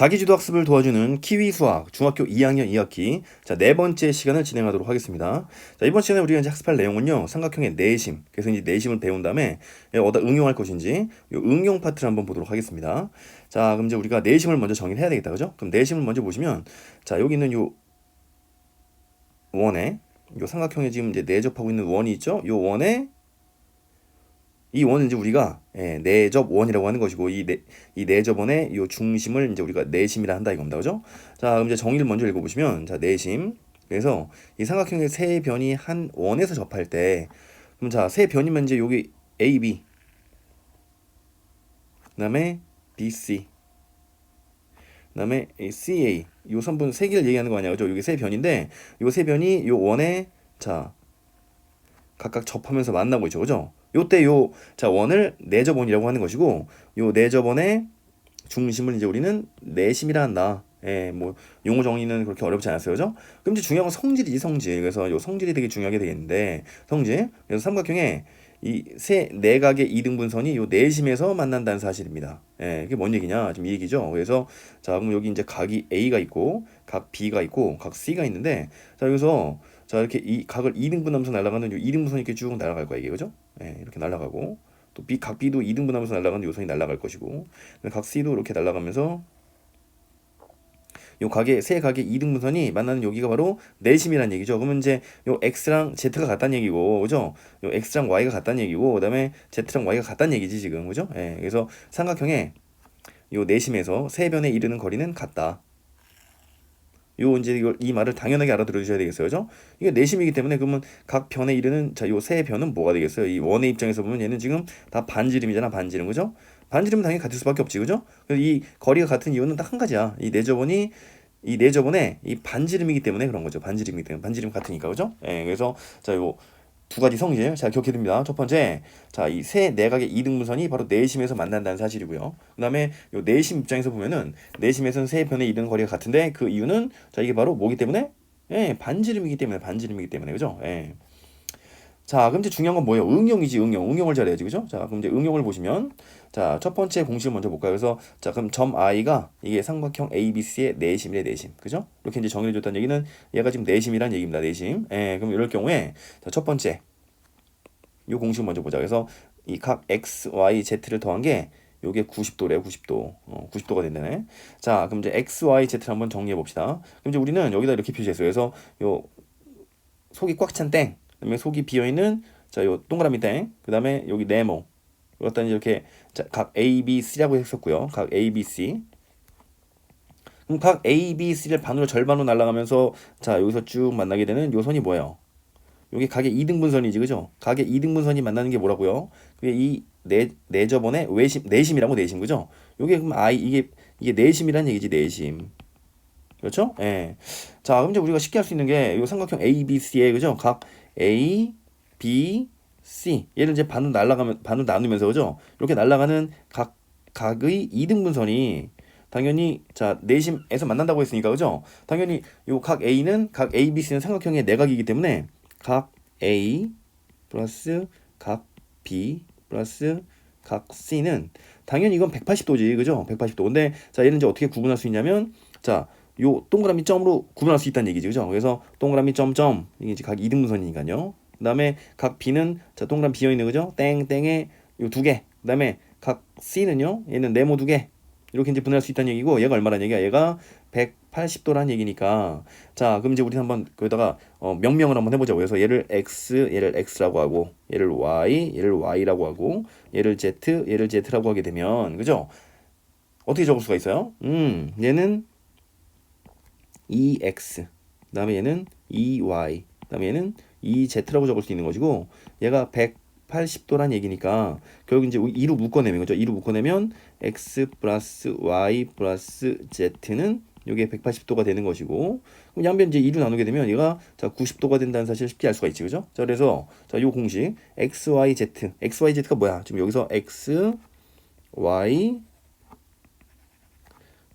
자기주도 학습을 도와주는 키위 수학 중학교 2학년 2학기 자, 네 번째 시간을 진행하도록 하겠습니다. 자, 이번 시간에 우리가 이제 학습할 내용은요. 삼각형의 내심. 그래서 이제 내심을 배운 다음에 어디다 응용할 것인지 요 응용 파트를 한번 보도록 하겠습니다. 자, 그럼 이제 우리가 내심을 먼저 정의를 해야 되겠다. 그죠? 그럼 내심을 먼저 보시면 자, 여기 있는 요 원에 요 삼각형에 지금 이제 내접하고 있는 원이 있죠? 요 원에 이 원은 이제 우리가 예, 내접 원이라고 하는 것이고 이, 내, 이 내접 원의 이 중심을 이제 우리가 내심이라 한다 이겁니다. 그죠? 자, 그럼 이제 정의를 먼저 읽어 보시면 자, 내심. 그래서 이 삼각형의 세 변이 한 원에서 접할 때 그럼 자, 세 변이면 이제 여기 AB 그다음에 BC 그다음에 CA 요 선분 세 개를 얘기하는 거 아니야. 그죠? 여기 세 변인데 요 세 변이 요 원에 자 각각 접하면서 만나고 있죠. 그죠? 요때 요 자 원을 내접원이라고 하는 것이고 요 내접원의 중심을 이제 우리는 내심이라 한다. 예, 뭐 용어 정의는 그렇게 어렵지 않았어요, 그죠? 그럼 이제 중요한 건 성질이지 성질. 그래서 요 성질이 되게 중요하게 되겠는데 성질. 그래서 삼각형에 이 세 내각의 이등분선이 요 내심에서 만난다는 사실입니다. 예, 이게 뭔 얘기냐? 지금 이 얘기죠. 그래서 자, 그럼 여기 이제 각이 A가 있고 각 B가 있고 각 C가 있는데 자, 여기서 자 이렇게 이 각을 2등분하면서 날아가는 요 2등분선이 이렇게 쭉 날아갈 거야 이게 그죠? 예, 이렇게 날아가고 또 B 각 B도 2등분하면서 날아가는 요선이 날아갈 것이고 각 C도 이렇게 날아가면서 요 각의 세 각의 2등분선이 만나는 여기가 바로 내심이란 얘기죠. 그러면 이제 요 x랑 z가 같다는 얘기고, 그죠? 요 x랑 y가 같다는 얘기고, 그다음에 z랑 y가 같다는 얘기지 지금, 그죠? 예, 그래서 삼각형의 요 내심에서 세 변에 이르는 거리는 같다. 요 이제 이 말을 당연하게 알아들어 주셔야 되겠어요. 그죠? 이게 내심이기 때문에 그러면 각 변에 이르는 자, 요 세 변은 뭐가 되겠어요? 이 원의 입장에서 보면 얘는 지금 다 반지름이잖아. 반지름. 그죠? 반지름은 당연히 같을 수밖에 없지. 그죠? 그래서 이 거리가 같은 이유는 딱 한 가지야. 이 내저번이 이 내저번에 이 반지름이기 때문에 그런 거죠. 반지름이기 때문에 반지름 같으니까. 그죠? 예. 그래서 자, 요 두 가지 성질 잘 기억해 둡니다. 첫 번째, 자, 이 세 내각의 이등분선이 바로 내심에서 만난다는 사실이고요. 그 다음에 요 내심 입장에서 보면은 내심에서는 세 변의 이등 거리가 같은데 그 이유는 자, 이게 바로 뭐기 때문에? 예, 반지름이기 때문에 반지름이기 때문에. 그죠? 예. 자, 그럼 이제 중요한 건 뭐예요? 응용이지, 응용. 응용을 잘해야지, 그죠? 자, 그럼 이제 응용을 보시면, 자, 첫 번째 공식을 먼저 볼까요? 그래서, 자, 그럼 점 i가 이게 삼각형 ABC의 내심이래, 내심. 그죠? 이렇게 이제 정의해 줬다는 얘기는 얘가 지금 내심이란 얘기입니다, 내심. 예, 그럼 이럴 경우에, 자, 첫 번째, 요 공식 먼저 보자. 그래서 이 각 x, y, z를 더한 게 요게 90도래요, 90도. 어, 90도가 된다네. 자, 그럼 이제 x, y, z를 한번 정리해 봅시다. 그럼 이제 우리는 여기다 이렇게 표시했어요. 그래서 요 속이 꽉 찬 땡. 그다음에 속이 비어 있는 자, 요 동그라미 땡. 그다음에 여기 네모. 이것도 이렇게 자, 각 A, B, C라고 했었고요. 각 A, B, C. 그럼 각 A, B, C를 반으로 절반으로 날아가면서 자, 여기서 쭉 만나게 되는 요 선이 뭐예요? 요게 각의 이등분선이지, 그죠? 각의 이등분선이 만나는 게 뭐라고요? 그게 이 내, 내저번에 외심, 내심이라고 내심, 그죠? 요게 그럼 I, 이게, 이게 내심이란 얘기지, 내심. 그렇죠? 예. 자, 그럼 이제 우리가 쉽게 할 수 있는 게 요 삼각형 A, B, C에 그죠? 각 A, B, C 얘를 이제 반으로 날아가면 반으로 나누면서 그죠? 이렇게 날아가는 각 각의 이등분선이 당연히 자 내심에서 만난다고 했으니까 그죠? 당연히 요 각 A는 각 A, B, C는 삼각형의 내각이기 때문에 각 A 플러스 각 B 플러스 각 C는 당연히 이건 180도지 그죠? 180도. 근데 자 얘는 이제 어떻게 구분할 수 있냐면 자 요 동그라미 점으로 구분할 수 있다는 얘기죠. 그죠? 그래서 동그라미 점점 이게 이제 각 이등분선이니까요. 그다음에 각 B는 자 동그라미 비어 있는 거죠. 땡땡에 요 두 개. 그다음에 각 C는요. 얘는 네모 두 개. 이렇게 이제 분해할 수 있다는 얘기고 얘가 얼마란 얘기야? 얘가 180도라는 얘기니까 자 그럼 이제 우리 한번 거기다가 어, 명명을 한번 해보자고 그래서 얘를 x 얘를 x라고 하고 얘를 y 얘를 y라고 하고 얘를 z 얘를 z라고 하게 되면 그죠? 어떻게 적을 수가 있어요? 음 얘는 2x 그 다음에 얘는 2y 그 다음에 얘는 2z라고 적을 수 있는 것이고 얘가 180도란 얘기니까 결국 이제 2로 묶어내면 그죠? 2로 묶어내면 x 플러스 y 플러스 z는 이게 180도가 되는 것이고 그럼 양변 이제 2로 나누게 되면 얘가 자 90도가 된다는 사실을 쉽게 알 수가 있지 그죠? 자 그래서 자 요 공식 x y z x y z가 뭐야? 지금 여기서 x y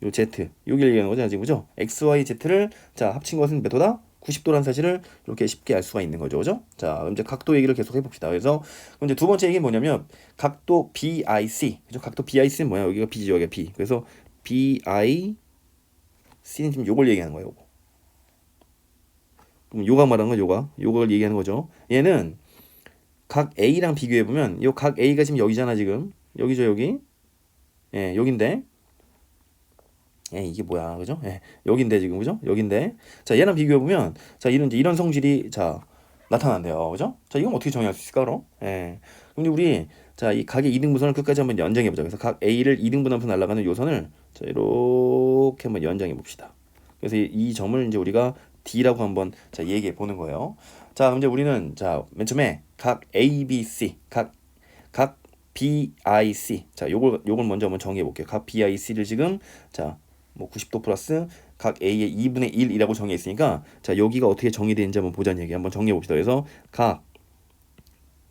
요 z 여기를 얘기하는 거죠 지금 그죠? x y z를 자 합친 것은 몇 도다? 90도라는 사실을 이렇게 쉽게 알 수가 있는 거죠. 그죠? 자, 그럼 이제 각도 얘기를 계속 해봅시다. 그래서, 그럼 이제 두 번째 얘기는 뭐냐면, 각도 BIC. 그죠? 각도 BIC는 뭐야? 여기가 B지, 여기가 B. 그래서 BIC. C는 지금 요걸 얘기하는 거예요. 요거. 그럼 요가 말하는 건 요가 요걸 얘기하는 거죠. 얘는 각 A랑 비교해 보면 요 각 A가 지금 여기잖아 지금 여기죠 여기 예 여긴데 예 이게 뭐야 그죠? 예 여긴데 지금 그죠? 여긴데. 자 얘랑 비교해 보면 자 이런 이제 이런 성질이 자 나타난대요. 그죠? 자 이건 어떻게 정의할 수 있을까 그럼? 예. 근데 우리 자 이 각의 이등분선을 끝까지 한번 연장해 보자. 그래서 각 A를 이등분하면서 날아가는 요선을 자 이렇게 한번 연장해 봅시다. 그래서 이, 이 점을 이제 우리가 D라고 한번 자 얘기해 보는 거예요. 자, 그럼 이제 우리는 자, 맨 처음에 각 A, B, C, 각, 각 B, I, C. 자, 요걸, 요걸 먼저 한번 정의해 볼게요. 각 B, I, C를 지금, 자, 뭐 90도 플러스 각 A의 2분의 1이라고 정의했으니까, 자, 여기가 어떻게 정의되는지 한번 보자는 얘기 한번 정의해 봅시다. 그래서 각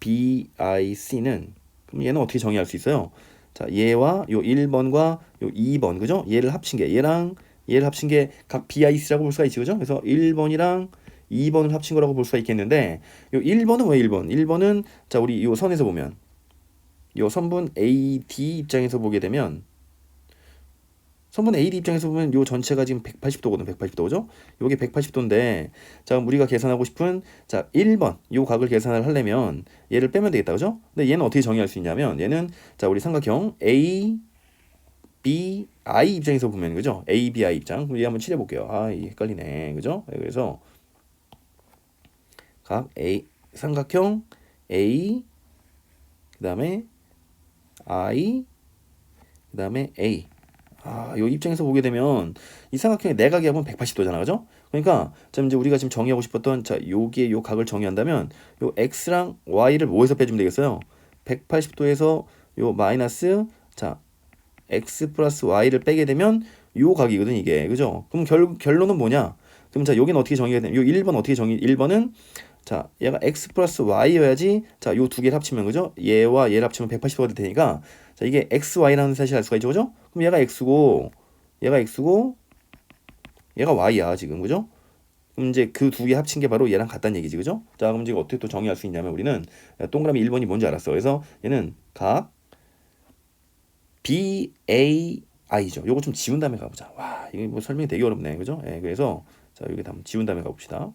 B, I, C는, 그럼 얘는 어떻게 정의할 수 있어요? 자, 얘와 요 1번과 요 2번, 그죠? 얘를 합친 게, 얘랑 얘를 합친 게 각 B, I, C라고 볼 수가 있지, 그죠? 그래서 1번이랑 2번을 합친 거라고 볼 수가 있겠는데 요 1번은 왜 1번? 1번은 자 우리 요 선에서 보면 요 선분 AD 입장에서 보게 되면 선분 AD 입장에서 보면 요 전체가 지금 180도거든 180도 그죠? 요게 180도인데 자 우리가 계산하고 싶은 자 1번 요 각을 계산을 하려면 얘를 빼면 되겠다 그죠? 근데 얘는 어떻게 정의할 수 있냐면 얘는 자 우리 삼각형 A B I 입장에서 보면 그죠? A B I 입장 얘 한번 칠해 볼게요 아 이게 헷갈리네 그죠? 네, 그래서 각 A 삼각형 A 그다음에 I 그다음에 A 아, 요 입장에서 보게 되면 이 삼각형의 내각이 하면 180도잖아. 그죠? 그러니까 자 이제 우리가 지금 정의하고 싶었던 자, 여기에 요 각을 정의한다면 요 x랑 y를 뭐에서 빼주면 되겠어요? 180도에서 요 마이너스 자, x 플러스 y를 빼게 되면 요 각이거든, 이게. 그죠? 그럼 결, 결론은 뭐냐? 그럼 자, 여기는 어떻게 정의가 되냐? 요 1번 어떻게 정의? 1번은 자, 얘가 x 플러스 y여야지 자, 요 두 개를 합치면 그죠? 얘와 얘를 합치면 180도가 될 테니까 자, 이게 x, y라는 사실을 알 수가 있죠. 그죠? 그럼 얘가 x고 얘가 x고 얘가 y야, 지금. 그죠? 그럼 이제 그 두 개 합친 게 바로 얘랑 같다는 얘기지. 그죠? 자, 그럼 지금 어떻게 또 정의할 수 있냐면 우리는 동그라미 1번이 뭔지 알았어. 그래서 얘는 각 B, A, I죠. 요거 좀 지운 다음에 가보자. 와, 이게 뭐 설명이 되게 어렵네. 그죠? 예, 그래서 자, 여기 한번 지운 다음에 가봅시다.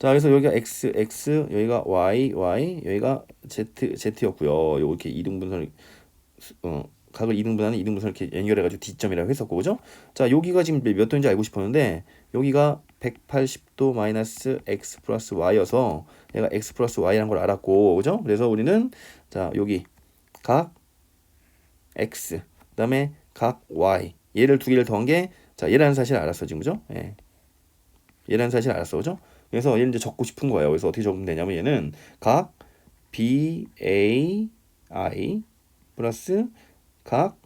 자, 그래서 여기가 x, x, 여기가 y, y, 여기가 z, z였고요. 요렇게 이등분선을 어, 각을 이등분하는 이등분선을 이렇게 연결해가지고 D점이라고 했었고, 그죠? 자, 여기가 지금 몇 도인지 알고 싶었는데 여기가 180도 마이너스 x 플러스 y여서 얘가 x 플러스 y라는 걸 알았고, 그죠? 그래서 우리는 자 여기 각 x, 그 다음에 각 y 얘를 두 개를 더한 게 자 얘라는 사실을 알았어 지금 그죠? 예. 얘라는 사실을 알았어, 그죠? 그래서 얘는 이제 적고 싶은 거예요. 그래서 어떻게 적으면 되냐면 얘는 각 B A I 플러스 각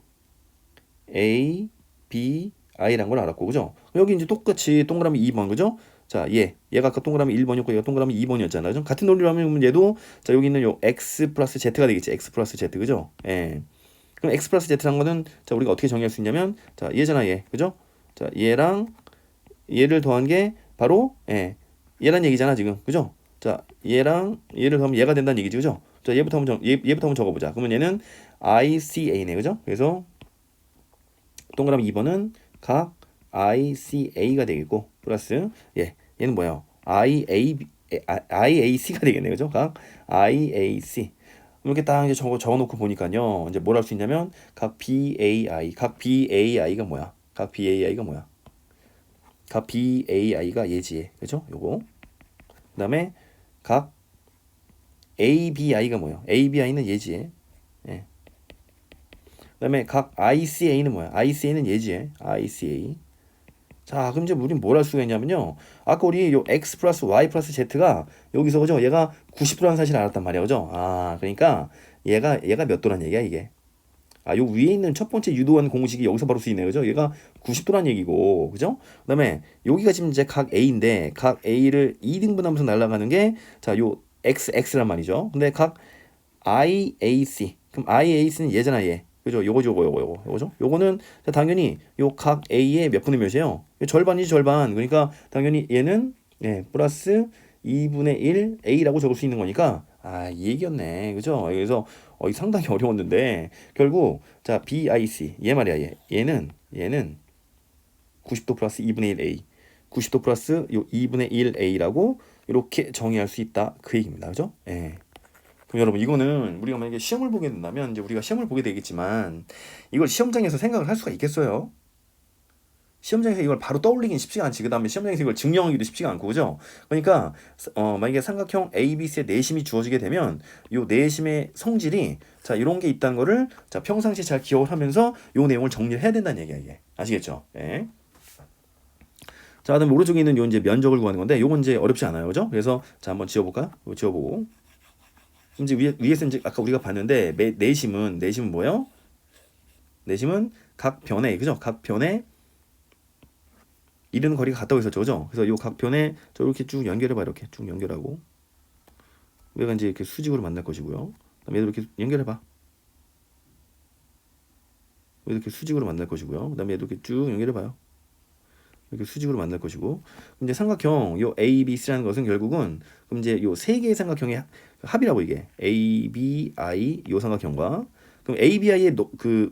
A B I라는 걸 알았고 그죠? 여기 이제 똑같이 동그라미 2번 그죠? 자, 얘 얘가 아까 동그라미 1번이었고 얘가 동그라미 2번이었잖아요. 그죠? 같은 논리로 하면 얘도 자 여기 있는 요 x 플러스 z가 되겠지. x 플러스 z 그죠? 예. 그럼 x 플러스 z라는 거는 자 우리가 어떻게 정의할 수 있냐면 자 얘잖아 얘 그죠? 자 얘랑 얘를 더한 게 바로 예 얘란 얘기잖아 지금 그죠? 자 얘랑 얘를 더하면 얘가 된다는 얘기지 그죠? 자 얘부터 한번 적, 얘, 얘부터 한번 적어보자. 그러면 얘는 ICA네 그죠? 그래서 동그라미 2번은 각 ICA가 되겠고 플러스 예 얘는 뭐야? IA IAC가 되겠네 그죠? 각 IAC 이렇게 딱 이제 적어 적어놓고 보니까요 이제 뭘 할 수 있냐면 각 BAI 각 BAI가 뭐야? 각 BAI가 뭐야? 각 BAI가 예지에 그죠? 요거 그 다음에 각 ABI가 뭐야? ABI는 예지에 예. 그 다음에 각 ICA는 뭐야? ICA는 예지에 ICA 자, 그럼 이제 우리는 뭘할 수가 있냐면요. 아까 우리 요 x 플러스 y 플러스 z가 여기서 그죠? 얘가 90도라는 사실을 알았단 말이야, 그죠? 아, 그러니까 얘가 얘가 몇 도란 얘기야, 이게. 아, 요 위에 있는 첫 번째 유도한 공식이 여기서 바로 쓰이네, 그죠? 얘가 90도란 얘기고, 그죠? 그다음에 여기가 지금 이제 각 A인데 각 A를 2등분하면서 날아가는 게 자, 요 x x란 말이죠. 근데 각 IAC 그럼 IAC는 얘잖아, 얘. 그죠? 요거 요거 요거 요거 요거죠? 요거는 당연히 요 각 A의 몇 분의 몇이에요? 절반이지 절반. 그러니까 당연히 얘는 예, 플러스 2분의 1 a라고 적을 수 있는 거니까 아, 이 얘기였네. 그죠? 그래서 어, 이 상당히 어려웠는데 결국 자, BIC 얘 말이야, 얘. 얘는 얘는 90도 플러스 2분의 1 a 90도 플러스 요 2분의 1 a라고 이렇게 정의할 수 있다. 그 얘기입니다. 그죠? 예. 그럼 여러분 이거는 우리가 만약에 시험을 보게 된다면 이제 우리가 시험을 보게 되겠지만 이걸 시험장에서 생각을 할 수가 있겠어요? 시험장에서 이걸 바로 떠올리긴 쉽지가 않지. 그 다음에 시험장에서 이걸 증명하기도 쉽지가 않고, 그죠? 그러니까, 어, 만약에 삼각형 ABC의 내심이 주어지게 되면, 요 내심의 성질이, 자, 이런 게 있다는 거를, 자, 평상시에 잘 기억을 하면서 요 내용을 정리를 해야 된다는 얘기야, 이게. 아시겠죠? 예. 자, 그다음 오른쪽에 있는 요 이제 면적을 구하는 건데, 요건 이제 어렵지 않아요, 그죠? 그래서, 자, 한번 지워볼까? 요 지워보고. 이제 위에, 위에서 이제 아까 우리가 봤는데, 내, 내심은, 내심은 뭐예요? 내심은 각 변에, 그죠? 각 변에 이르는 거리가 같다고 했었죠, 그죠? 그래서 요각 변에 저렇게 쭉 연결해 봐, 이렇게 쭉 연결하고. 얘가 이제 이렇게 수직으로 만날 것이고요. 그다음에 얘도 이렇게 연결해 봐. 이렇게 수직으로 만날 것이고요. 그다음에 얘도 이렇게 쭉 연결해 봐요. 이렇게 수직으로 만날 것이고 이제 삼각형 요 A, B, C라는 것은 결국은 그럼 이제 요 세 개의 삼각형의 합- 합이라고 이게 A, B, I 요 삼각형과 그럼 A, B, I의 노, 그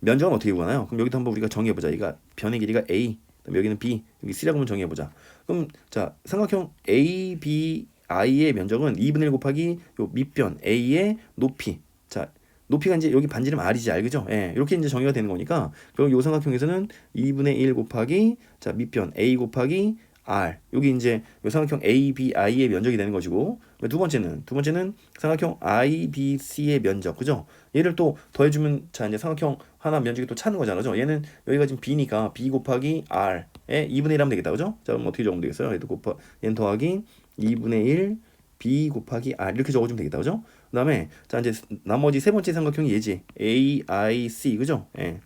면적은 어떻게 구하나요? 그럼 여기도 한번 우리가 정의해 보자. 이가 변의 길이가 A, 여기는 B, 여기 C라고 한번 정의해 보자. 그럼 자 삼각형 A, B, I의 면적은 2분의 1 곱하기 요 밑변 A의 높이. 자 높이가 이제 여기 반지름 R이지 그죠? 예, 이렇게 이제 정의가 되는 거니까 결국 요 삼각형에서는 2분의 1 곱하기 자 밑변 A 곱하기 R 여기 이제 요 삼각형 A, B, I의 면적이 되는 것이고 두 번째는 두 번째는 삼각형 I, B, C의 면적 그죠? 얘를 또 더해주면 자 이제 삼각형 하나 면적이 또 차는 거잖아 그죠? 얘는 여기가 지금 B니까 B 곱하기 R에 2분의 1 하면 되겠다 그죠? 자 그럼 어떻게 적으면 되겠어요? 얘도 곱하 얘는 더하기 2분의 1 B 곱하기 R 이렇게 적어주면 되겠다 그죠? 그 다음에 자 이제 나머지 세 번째 삼각형이 얘지 A, I, C 그죠? 예.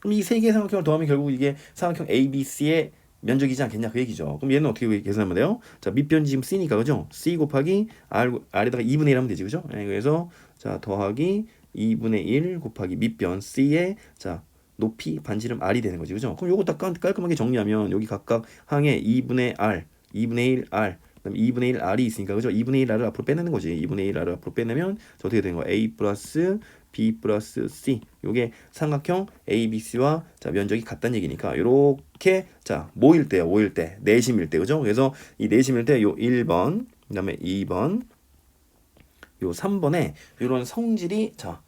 그럼 이 세 개의 삼각형을 더하면 결국 이게 삼각형 A, B, C의 면적이지 않겠냐 그 얘기죠. 그럼 얘는 어떻게 계산하면 돼요? 자 밑변 지금 C니까 그죠? C 곱하기 R R에다가 2분의 1 하면 되지 그죠? 예, 그래서 자 더하기 2분의 1 곱하기 밑변 C의 자 높이 반지름 R이 되는 거지 그죠? 그럼 요거 딱 깔- 깔끔하게 정리하면 여기 각각 항에 2분의 R, 2분의 1 R 그다음에 2분의 1 R이 있으니까 그죠? 2분의 1 R을 앞으로 빼내는 거지. 2분의 1 R을 앞으로 빼내면 저 어떻게 되는 거야? A 플러스 B 플러스 C. 요게 삼각형 ABC와 자 면적이 같다는 얘기니까 요렇게 자 모일 때요. 모일 때 내심일 때 그죠? 그래서 이 내심일 때 요 1번 그다음에 2번 요 3번에 요런 성질이 자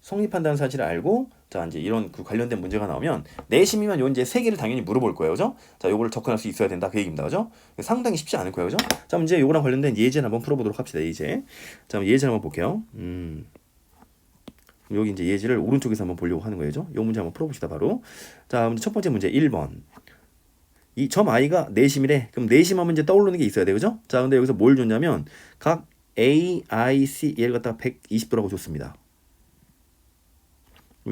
성립한다는 사실을 알고 자 이제 이런 그 관련된 문제가 나오면 내심이면 요 이제 세 개를 당연히 물어볼 거예요, 그죠? 자 요거를 접근할 수 있어야 된다 그 얘기입니다, 그죠? 상당히 쉽지 않을 거예요, 그죠? 자 문제 요거랑 관련된 예제를 한번 풀어 보도록 합시다, 예제. 자 예제 한번 볼게요. 음. 여기 이제 예제를 오른쪽에서 한번 보려고 하는 거예요, 요 문제 한번 풀어 봅시다, 바로. 자 첫 번째 문제 1번. 이점 i가 내심이래. 그럼 내심하면 이제 떠오르는 게 있어야 돼, 그죠? 자 근데 여기서 뭘 줬냐면 각 A, I, C 얘를 갖다가 120도라고 줬습니다.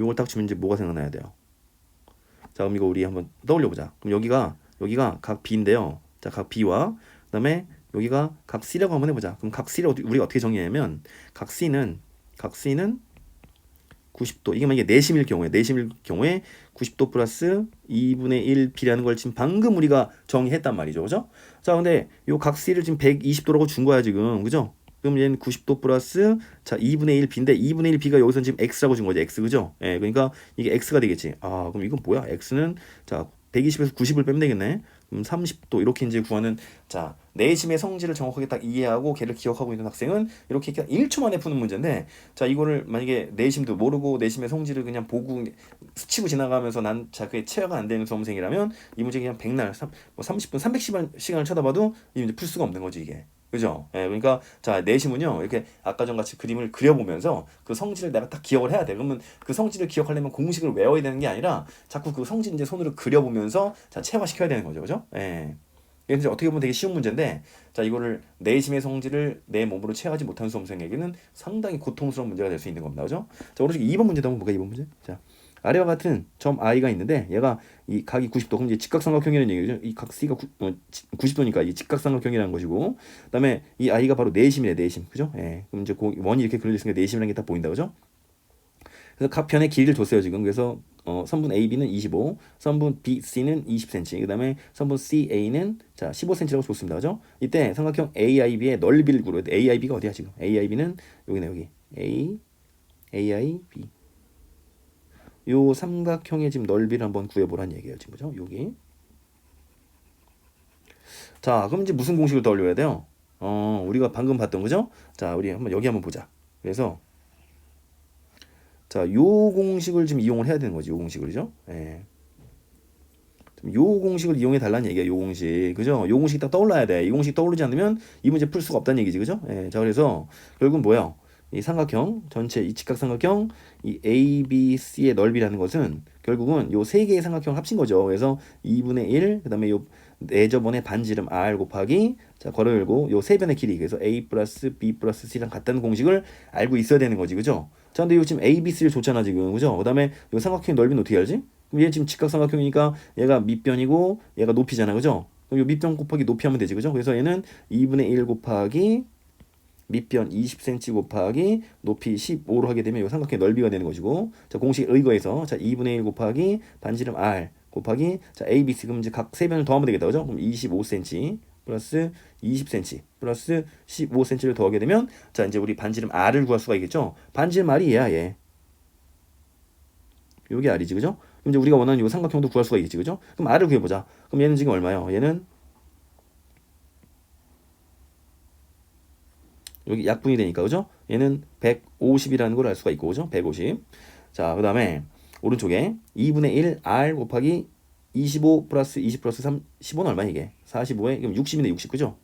이걸 딱 주면 이제 뭐가 생각나야 돼요? 자, 그럼 이거 우리 한번 떠올려 보자. 그럼 여기가 여기가 각 B인데요. 자, 각 B와 그다음에 여기가 각 C라고 한번 해 보자. 그럼 각 C를 우리가 어떻게 정의하냐면 각 C는 각 C는 90도 이게 만약에 내심일 경우에 내심일 경우에 90도 플러스 2분의 1 B라는 걸 지금 방금 우리가 정의했단 말이죠, 그죠? 자, 근데 요 각 C를 지금 120도라고 준 거야 지금, 그죠? 그럼 얘는 90도 플러스 자 2분의 1 B인데 2분의 1 B가 여기서 지금 X라고 준 거죠, X 그죠? 예, 그러니까 이게 X가 되겠지. 아, 그럼 이건 뭐야? X는 자 120에서 90을 빼면 되겠네. 그럼 30도 이렇게 이제 구하는 자 내심의 성질을 정확하게 딱 이해하고 걔를 기억하고 있는 학생은 이렇게 그냥 1초 만에 푸는 문제인데 자 이거를 만약에 내심도 모르고 내심의 성질을 그냥 보고 스치고 지나가면서 난 자 그게 체화가 안 되는 수험생이라면 이 문제 그냥 백날 삼, 뭐 30분 300시간 시간을 쳐다봐도 이 문제 풀 수가 없는 거지 이게 그죠? 예, 그러니까 자 내심은요 이렇게 아까 전 같이 그림을 그려보면서 그 성질을 내가 딱 기억을 해야 돼. 그러면 그 성질을 기억하려면 공식을 외워야 되는 게 아니라 자꾸 그 성질 이제 손으로 그려보면서 자 체화시켜야 되는 거죠, 그죠? 예. 이제 어떻게 보면 되게 쉬운 문제인데 자 이거를 내심의 성질을 내 몸으로 체하지 못한 수험생에게는 상당히 고통스러운 문제가 될 수 있는 겁니다, 그죠? 자 오른쪽 2번 문제도 한번 볼까 2번 문제? 자 아래와 같은 점 i가 있는데 얘가 이 각이 90도 그럼 이제 직각삼각형이라는 얘기죠. 이 각 c가 구, 어, 90도니까 이 직각삼각형이라는 것이고 그다음에 이 i가 바로 내심이래 내심 그죠? 예. 그럼 이제 고, 원이 이렇게 그려져 있으니까 내심이라는 게딱 보인다 그죠? 그래서 각 편의 길이를 줬어요 지금. 그래서 어, 선분 AB는 25, 선분 BC는 20cm, 그 다음에 선분 CA는 자 15cm라고 줬습니다. 그죠? 이때 삼각형 AIB의 넓이를 구해야 돼. AIB가 어디야 지금? AIB는 여기네 여기. A, AIB. 요 삼각형의 지금 넓이를 한번 구해보란 얘기예요 지금 그죠? 여기. 자 그럼 이제 무슨 공식을 떠올려야 돼요? 어 우리가 방금 봤던 거죠? 자 우리 한번 여기 한번 보자. 그래서 자, 요 공식을 지금 이용을 해야 되는 거지. 요 공식을 그죠? 예. 요 공식을 이용해 달라는 얘기야. 요 공식. 그죠? 요 공식 딱 떠올라야 돼. 이 공식 떠오르지 않으면 이 문제 풀 수가 없다는 얘기지. 그죠? 예. 자, 그래서 결국은 뭐야? 이 삼각형 전체 이 직각 삼각형 이 ABC의 넓이라는 것은 결국은 요 세 개의 삼각형을 합친 거죠. 그래서 2분의 1, 그다음에 요 네저번의 반지름 R 곱하기 자 괄호 열고 요 세 변의 길이 그래서 A 플러스 B 플러스 C랑 같다는 공식을 알고 있어야 되는 거지 그죠? 자 근데 이거 지금 A, B, C를 줬잖아 지금 그죠? 그다음에 요 삼각형의 넓이는 어떻게 알지? 그럼 얘 지금 직각 삼각형이니까 얘가 밑변이고 얘가 높이잖아 그죠? 그럼 요 밑변 곱하기 높이 하면 되지 그죠? 그래서 얘는 2분의 1 곱하기 밑변 20cm 곱하기 높이 15로 하게 되면 이 삼각형의 넓이가 되는 것이고 자 공식 의거해서 자 2분의 1 곱하기 반지름 r 곱하기 자 a, b, c 그럼 이제 각 세 변을 더하면 되겠다 그죠? 그럼 25cm 플러스 20cm 플러스 15cm를 더하게 되면 자 이제 우리 반지름 r을 구할 수가 있겠죠? 반지름 r이 얘야 얘. 요게 r이지 그죠? 그럼 이제 우리가 원하는 요 삼각형도 구할 수가 있겠지 그죠? 그럼 r을 구해보자. 그럼 얘는 지금 얼마요? 얘는 여기 약분이 되니까 그죠? 얘는 150이라는 걸 알 수가 있고 그죠? 150. 자, 그다음에 오른쪽에 2분의 1 r 곱하기 25 플러스 20 플러스 3 15는 얼마 이게? 45에 그럼 60이네 60 그죠?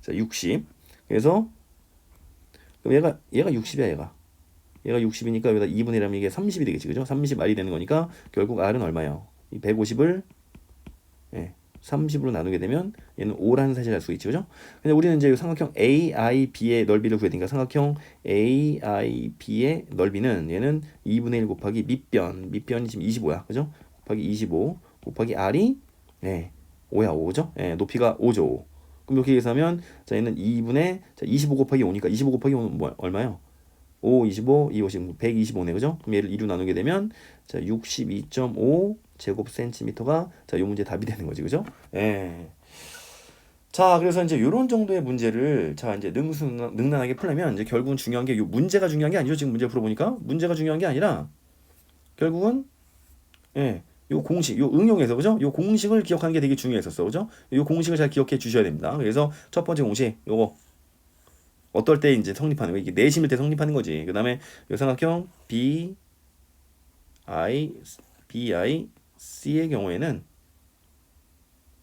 자, 60. 그래서 그럼 얘가 얘가 60이야, 얘가. 얘가 60이니까 여기다 2분의 1하면 이게 30이 되겠지. 그죠? 30r이 되는 거니까 결국 r은 얼마예요? 이 150을 예, 30으로 나누게 되면 얘는 5라는 사실을 알 수 있죠. 그죠? 근데 우리는 이제 이 삼각형 AIB의 넓이를 구해야 되니까 삼각형 AIB의 넓이는 얘는 2분의 1 곱하기 밑변. 밑변이 지금 25야. 그죠? 곱하기 25 곱하기 r이 네, 5야. 5죠? 예, 높이가 5죠. 5. 그럼 이렇게 계산하면 자 얘는 2분의 자, 25 곱하기 5니까 25 곱하기 5는 뭐 얼마예요? 5, 25, 2, 50, 125네, 그죠? 그럼 얘를 2로 나누게 되면 자 62.5 제곱 센티미터가 자 요 문제 답이 되는 거지, 그죠? 예. 자, 그래서 이제 요런 정도의 문제를 자 이제 능수 능란하게 풀려면 이제 결국은 중요한 게 요 문제가 중요한 게 아니죠. 지금 문제 풀어보니까 문제가 중요한 게 아니라 결국은 예. 요 공식, 요 응용에서 그죠? 요 공식을 기억하는 게 되게 중요했었어, 그죠? 요 공식을 잘 기억해 주셔야 됩니다. 그래서 첫 번째 공식, 요거 어떨 때 이제 성립하는 거 이게 내심일 때 성립하는 거지. 그 다음에 요 삼각형 B I B I C의 경우에는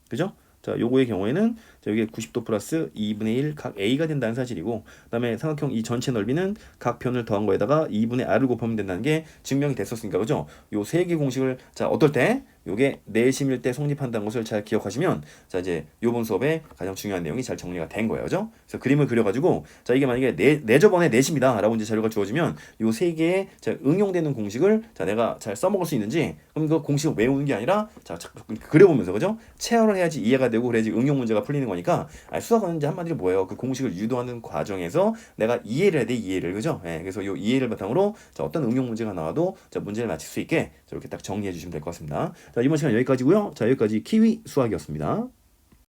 그죠? 자, 요거의 경우에는 자, 여기 90도 플러스 2분의 1 각 A가 된다는 사실이고 그다음에 삼각형 이 전체 넓이는 각 편을 더한 거에다가 2분의 R을 곱하면 된다는 게 증명이 됐었으니까 그죠? 요 세 개 공식을 자, 어떨 때 요게 내심일 때 성립한다는 것을 잘 기억하시면 자 이제 요번 수업에 가장 중요한 내용이 잘 정리가 된 거예요, 그죠? 그래서 그림을 그려 가지고 자 이게 만약에 내 내 저번에 내심이다라고 이제 자료가 주어지면 요 세 개의 자 응용되는 공식을 자 내가 잘 써먹을 수 있는지 그럼 그 공식을 외우는 게 아니라 자 자꾸 그려 보면서 그죠? 체험을 해야지 이해가 되고 그래야지 응용 문제가 풀리는 거니까 아니, 수학은 이제 한마디로 뭐예요? 그 공식을 유도하는 과정에서 내가 이해를 해야 돼 이해를 그죠? 예, 그래서 요 이해를 바탕으로 자 어떤 응용 문제가 나와도 자 문제를 맞힐 수 있게 자, 이렇게 딱 정리해 주시면 될 것 같습니다. 자 이번 시간 여기까지고요. 자 여기까지 키위 수학이었습니다.